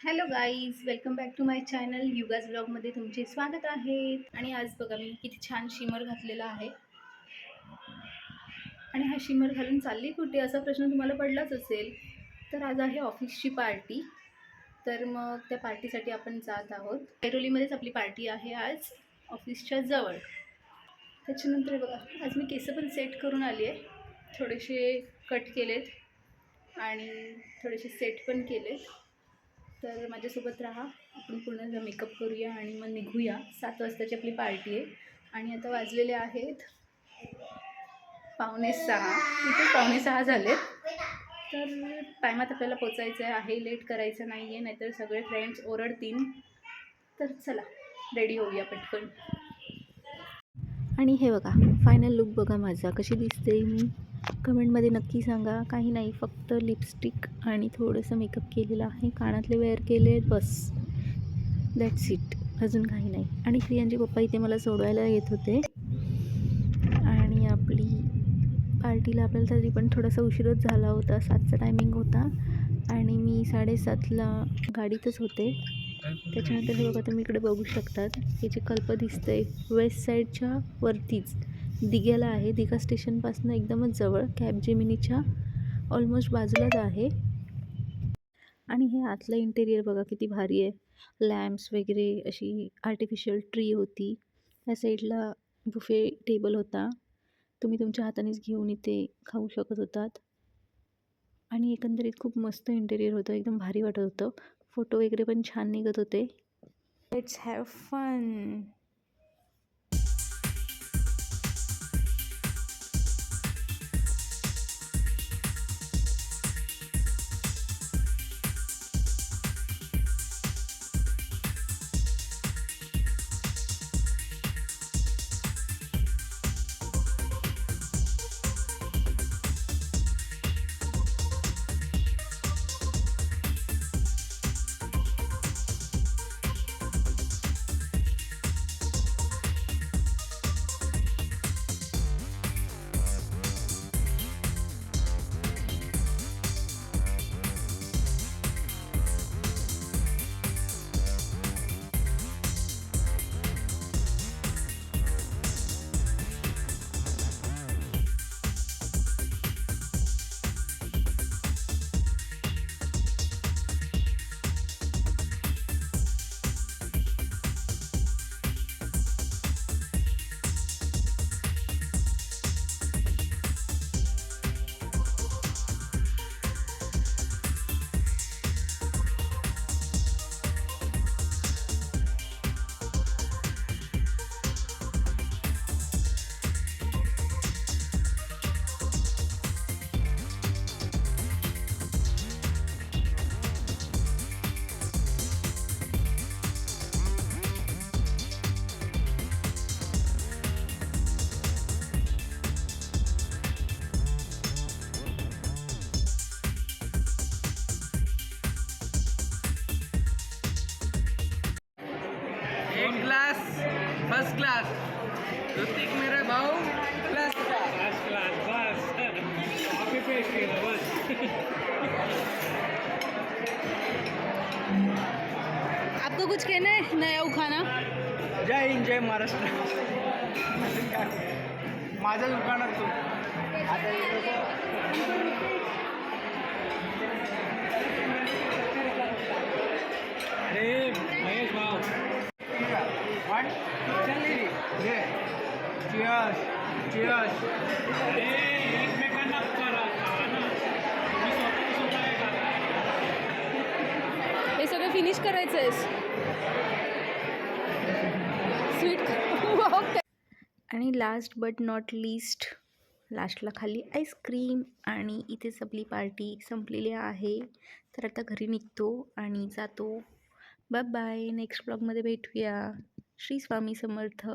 Hello guys welcome back to my channel युगाज ब्लॉगमध्ये तुमचे स्वागत आहे. आणि आज बघा मी किती छान शिमर घातलेला आहे. आणि हा शिमर घालून चालली कुठे असा प्रश्न तुम्हाला पडलाच असेल. तर आज आहे ऑफिसची पार्टी. तर मग त्या पार्टीसाठी आपण जात आहोत. ऐरोलीमध्येच आपली पार्टी आहे आज ऑफिसच्या जवळ. त्याच्यानंतर बघा आज मी केस पण सेट करून आली आहे थोडेसे कट केलेत आणि थोडेसे सेट पण केलेत. तर माझ्यासोबत राहा. आपण पूर्ण मेकअप करूया आणि मग निघूया. सात वाजताची आपली पार्टी आहे. आणि आता वाजलेले आहेत पावणे सहा. इथे पावणे सहा झालेत. तर टायमात आपल्याला पोचायचं आहे. लेट करायचं नाही आहे नाहीतर सगळे फ्रेंड्स ओरडतील. तर चला रेडी होऊया पटकन. आणि हे बघा फायनल लुक बघा माझा. कशी दिसते मी? कमेंटमध्ये नक्की सांगा. काही नाही फक्त लिपस्टिक आणि थोडंसं मेकअप केलेलं आहे. कानातले वेअर केले आहेत बस. दॅट्स इट अजून काही नाही. आणि प्रियांचे पप्पा इथे मला सोडवायला येत होते. आणि आपली पार्टीला आपल्याला तरी पण थोडासा उशीरच झाला होता. सातचा टायमिंग होता. आणि मी साडेसातला गाडीतच होते. त्याच्यानंतर हे बघा तुम्ही इकडे बघू शकतात. हे जे कल्प दिसतंय वेस्ट साईडच्या वरतीच. दिघ्याला आहे. दिघा स्टेशनपासून एकदमच जवळ. कॅब जेमिनीच्या ऑलमोस्ट बाजूलाच आहे. आणि हे आतलं इंटेरियर बघा किती भारी आहे. लॅम्प्स वगैरे अशी आर्टिफिशियल ट्री होती. त्या साईडला बुफे टेबल होता. तुम्ही तुमच्या हातानेच घेऊन इथे खाऊ शकत होतात. आणि एकंदरीत खूप मस्त इंटेरियर होतं. एकदम भारी वाटत होतं. फोटो वगैरे पण छान निघत होते. It's have fun first class Hrithik मेरे भाऊ प्लस फर्स्ट क्लास बस कॉपी पेस्ट केलं बस आपको कुछ कहना है? नया उखाना? जय हिंद जय महाराष्ट्र. माझ्या दुकानात तू. एकमेकांना करा ना तुम्ही स्वतः स्वतः हे. हे सगळं फिनिश करायचं आहेस स्वीट आणि लास्ट बट नॉट लिस्ट लास्टला खाली आईस्क्रीम आणि इथेच आपली पार्टी संपलेली आहे. तर आता घरी निघतो आणि जातो. बाय बाय नेक्स्ट ब्लॉगमध्ये भेटूया. श्री स्वामी समर्थ